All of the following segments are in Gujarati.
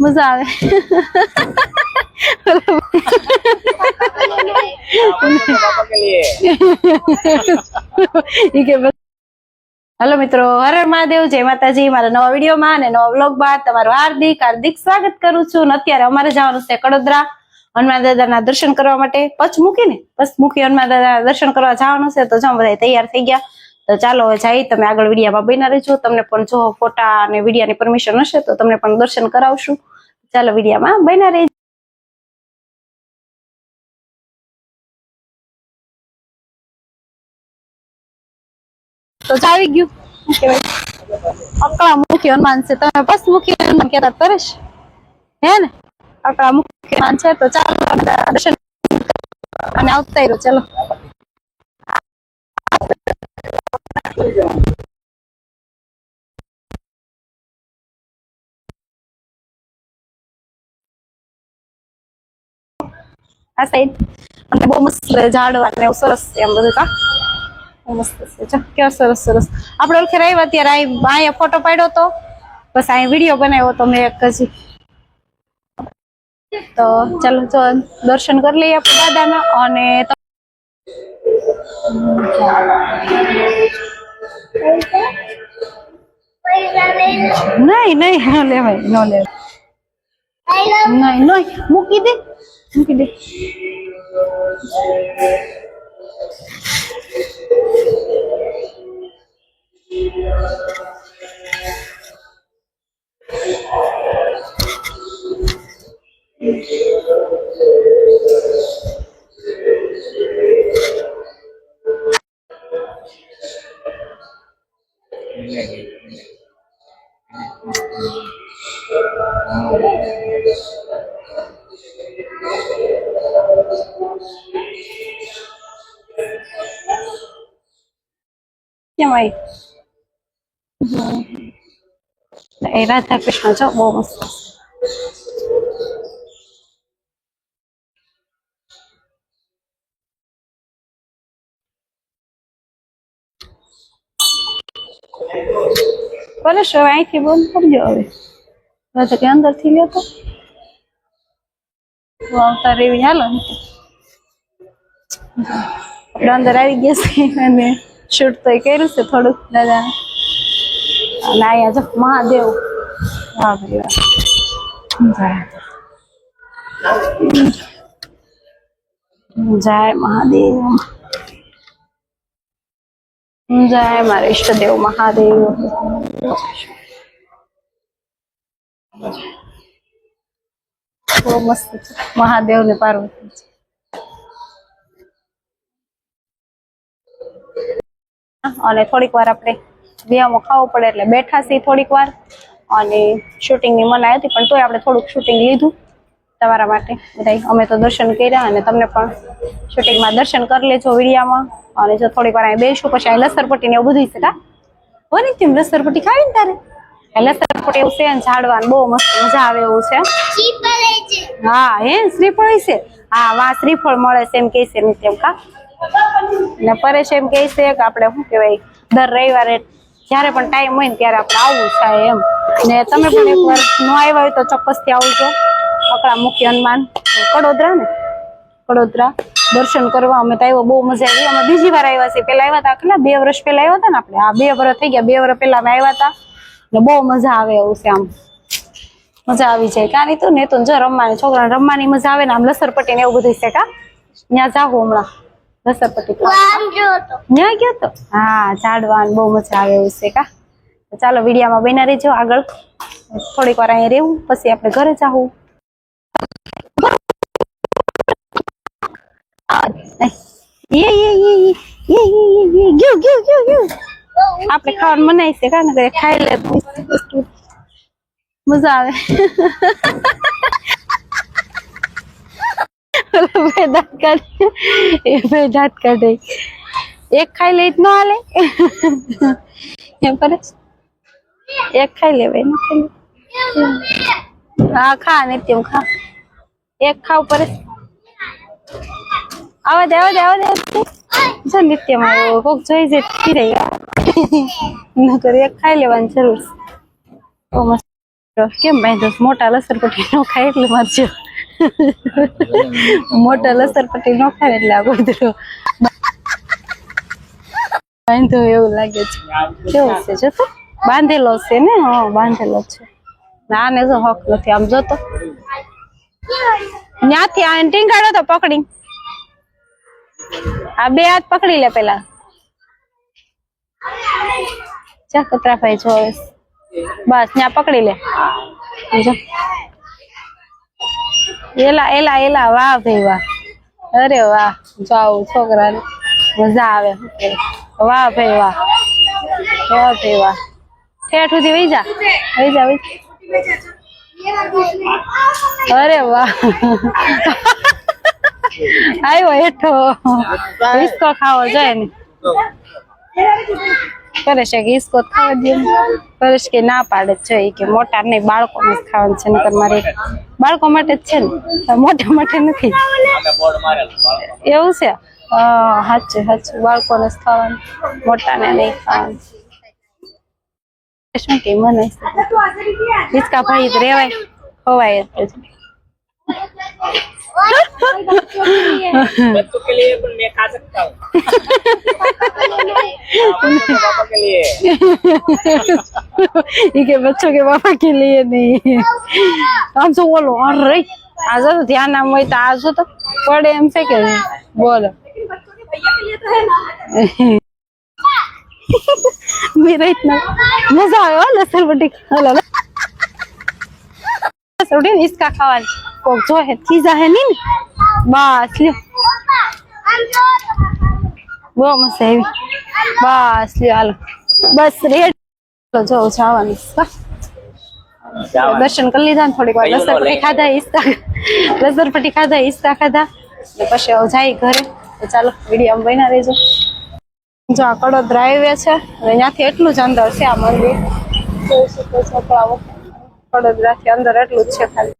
મજા આવે. હેલો મિત્રો, હરે મહાદેવ, જય માતાજી, મારા નવા વિડીયોમાં અને નવા વ્લોગમાં તમારું હાર્દિક હાર્દિક સ્વાગત કરું છું. અત્યારે અમારે જવાનું છે કડોદરા હનુમાન દાદાના દર્શન કરવા માટે. પચમુખી ને પચમુખી હનુમાન દાદાના દર્શન કરવા જવાનું છે, તો જો બધા તૈયાર થઈ ગયા. તો ચાલો જઈ, તમે આગળ વિડીયામાં બન્યા રહેજો. તમને પણ જો ફોટા અને વિડીયાની પરમિશન હશે તો તમને પણ દર્શન કરાવશું. ચાલો વિડીયામાં ગયું. અકળા મુખી હનુમાન છે. તમે બસ મુખી હનુમાન કહેતા પરેશ હે ને? અકળા મુખી હનુમાન છે. તો ચાલો અને આવતા રહ્યો ચલો. આ સાઈડ અને બહુ મસ્ત ઝાડવા ને સરસ છે એમ બધું કા? મસ્ત છે કેવા સરસ સરસ. આપણે ઓળખે આવ્યા ત્યારે અહીં અહીંયા ફોટો પાડ્યો તો. બસ અહીં વીડિયો બનાવ્યો તો મેં એક હજી તો ચાલો જો, દર્શન કરી લઈએ આપણે દાદાના અને નહીં નહીં ન લેવાય ન લેવાય. નહીં નહીં મૂકી દે મૂકી દે. કેમ આઈ એ રાધા કૃષ્ણ છો બહુ મસ્ત પરેશ હવે અહીંથી બંધ કરજો હવે. તો કે અંદરથી લ્યો તો. આવતા રેવી, હાલો આપણે અંદર આવી ગયા છે અને શૂટ તો કર્યું છે થોડુંક, દાદા. અને અહીંયા જો, મહાદેવ. વાહ ભાઈ જય મહાદેવ. જય, મારા ઈષ્ટદેવ મહાદેવ. બહુ મસ્ત છે. મહાદેવ ને પાર્વતી અને થોડીક વાર આપણે વ્યાયામો ખાવું પડે એટલે બેઠા છીએ થોડીક વાર. અને શૂટિંગની મનાઈ હતી, પણ તોય આપણે થોડુંક શૂટિંગ લીધું. તમારા માટે બધા અમે તો દર્શન કર્યા અને તમને પણ શૂટિંગમાં દર્શન કરી લેજો વિડીયામાં. અને જો થોડીક વાર અહીં બેસું પછી અહીં લસરપટ્ટી ને એવું બધું છે કા? હો ને તેમ લસરપટ્ટી ખાવી ને તારે? અહીં લસરપટ્ટી એવું છે ઝાડવાનું બહુ મસ્ત મજા આવે એવું છે. હા હે શ્રીફળ છે? હા વા શ્રીફળ મળે છે એમ કે છે નિત્યમ કા? ને પરેશ એમ કે છે કે આપણે શું કહેવાય દર રવિવારે જ્યારે પણ ટાઈમ હોય ને ત્યારે આપણે આવવું થાય એમ. ને તમે પણ એકવાર ન આવ્યા હોય તો ચોક્કસથી આવજો. અકળા મુખ્ય હનુમાન કડોદરા ને? કડોદરા દર્શન કરવા અમે તો આવ્યો બહુ મજા આવી. અમે બીજી વાર આવ્યા છીએ. પેલા આવ્યા હતા કેટલા? બે વર્ષ પહેલા આવ્યા હતા ને આપણે? આ બે વર્ષ થઈ ગયા. બે વર્ષ પેલા અમે આવ્યા હતા. ને બહુ મજા આવે એવું છે આમ. મજા આવી જાય. કાની તો ને તો જો રમવાની, છોકરાને રમવાની મજા આવે ને, આમ લસરપટ્ટી ને એવું બધું છે કા? ત્યાં જાવું હમણાં. ત્યાં ગયો તો? હા, ઝાડવાન બહુ મજા આવે એવું છે કા? ચાલો વિડીયામાં બન્યા રહેજો આગળ. થોડીક વાર અહીંયા રહેવું, પછી આપણે ઘરે જાવું. ગયો ગયો ગયો ગયો આપણે ખાવાનું મનાય છે કા ને ખાઈ લે મજા આવે ઓલો ભાઈ દાંત કાઢે એ ભાઈ દાંત કાઢે એક ખાઈ લે ન હાલે એમ કરે એક ખાઈ લે ભાઈ ન ખાઈ લે હા ખા નિત્યમ ખા એક ખાવ પડે આવા દે આવા દે આવા દે જો નિત્યમ આવ્યો કોક જોઈ જાય રહી. નકર એક ખાઈ લેવાની જરૂર બહુ મસ્ત કેમ બાંધ્યો છે? મોટા લસરપટ્ટી નો ખાય એટલે મારજો મોટા લસરપટ્ટી નો ખાય એટલે આ ગોદરો બાંધો એવું લાગે છે. કેવું છે જો તો? બાંધેલો છે ને? હા, બાંધેલો છે. ના ને જો હક નથી. આમ જો તો. ત્યાંથી આ ટીંગાડો તો પકડી. આ બે હાથ પકડી લે પેલા. ચા કતરાભાઈ જો. બસ ત્યાં પકડી લે. એલા એલા એલા, વાહ, ભાઈ, વાહ. અરે વાહ, જાઓ, છોકરાને. મજા આવે. વાહ, ભાઈ, વાહ. વાહ, ભાઈ, વાહ. ઠેઠ સુધી વહી જા. વહી જા. અરે વાહ. આવ્યો હેઠો. હિસ્કો ખાવો જોઈએ ને. છે કે હિસ્કો ખાવા દે કરે કે ના પાડે છે કે મોટા નહીં બાળકોને જ ખાવાનું છે નકર મારે બાળકો માટે જ છે ને. મોટા માટે નથી. એવું છે? સાચું સાચું. બાળકોને ખાવાનું. મોટાને નહીં ખાવાનું. શું કે મને? હિસકા ભાઈ રેવાય. હોવાય જ. बच्चों के लिए मैं खा सकता हूँ के लिए ठीक है बच्चों के पापा के लिए नहीं हम सब बोलो अरे आजा तो ध्यान नाम वही था आजो तो पड़े हमसे के बोलो मेरा इतना मजा आया लसन बटी हला બસ ઉડીને હિસકા ખાવાની. કોક જો હે ખીજા હે ની. બસ લ્યો. બહુ મસ્ત આવી. બસ લ્યો હાલો. બસ રેડ. જો જવાનું દર્શન કરી લીધા ને થોડીક વાર. લસર પટી ખાધા ઈસ્તા લસર ખાધા ઈસ્તા ખાધા. પછી જાય ઘરે. તો ચાલો વીડિયો બન્યા રહેજો. જો આ કડોદરા હાઈવે છે. ત્યાંથી એટલું જ અંદર છે આ મંદિર. જોઈ શકો છો તો આવો કડોદરા થી અંદર એટલું જ છે ખાલી.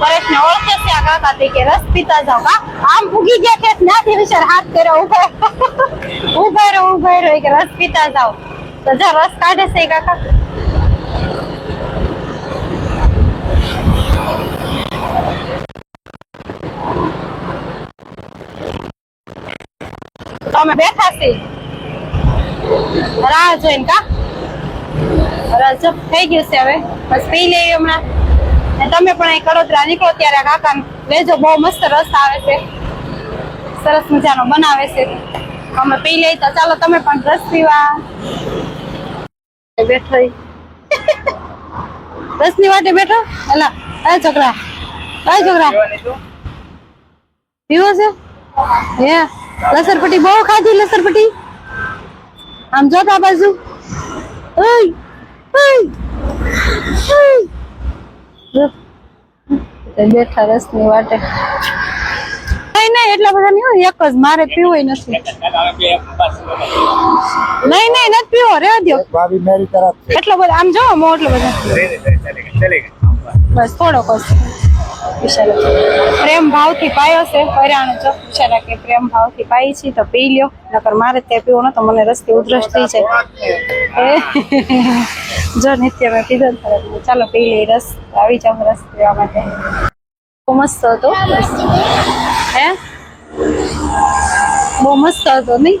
પરેશને ઓળખે છે આ કાકા તે રસ પીતા જાવ કા આમ ભૂગી ગયા કે નાથી વિચાર હાથ કર્યો ઊભા ઊભા રહો ઊભા રહો. કે રસ પીતા જાવ તો જા, રસ કાઢે છે કાકા. તો બેઠા છીએ રાહ જોઈને કા? રજબ થઈ ગયું છે હવે. બસ પી લઈએ હમણાં. ને તમે પણ અહીં કડોદરા નીકળો ત્યારે કાકા લેજો. બહુ મસ્ત રસ આવે છે. સરસ મજાનો બનાવે છે. અમે પી લઈએ તો ચાલો તમે પણ રસ પીવા. બેઠો રસ રસની વાટે બેઠો. એલા એ છોકરા. એ છોકરા. પીવો છે? હે? લસરપટ્ટી બહુ ખાધી, લસરપટ્ટી? આમ જોતા બાજુ. ઓય! બેઠા રસની વાટે નહીં નહીં એટલા બધા નહીં હોય એક જ. મારે પીવો નથી. નહીં નહીં નથી પીવો રહેવા દો ભાભી મેરી તરફ એટલો બધો આમ જો મો એટલો બધો. બસ થોડોક જ. પ્રેમ ભાવથી પાયો છે હરિયાણું જો. વિચારા કે પ્રેમ ભાવથી પાઈ છે તો પી લ્યો. નકર મારે ત્યાં પીવો ને તો મને રસ્તે ઉધરસ થઈ એ જો નિત્ય મેં પીધો ચાલો પી લઈ રસ. આવી જાઉં રસ પીવા માટે. બહુ મસ્ત હતો. હે? બહુ મસ્ત હતો નહીં?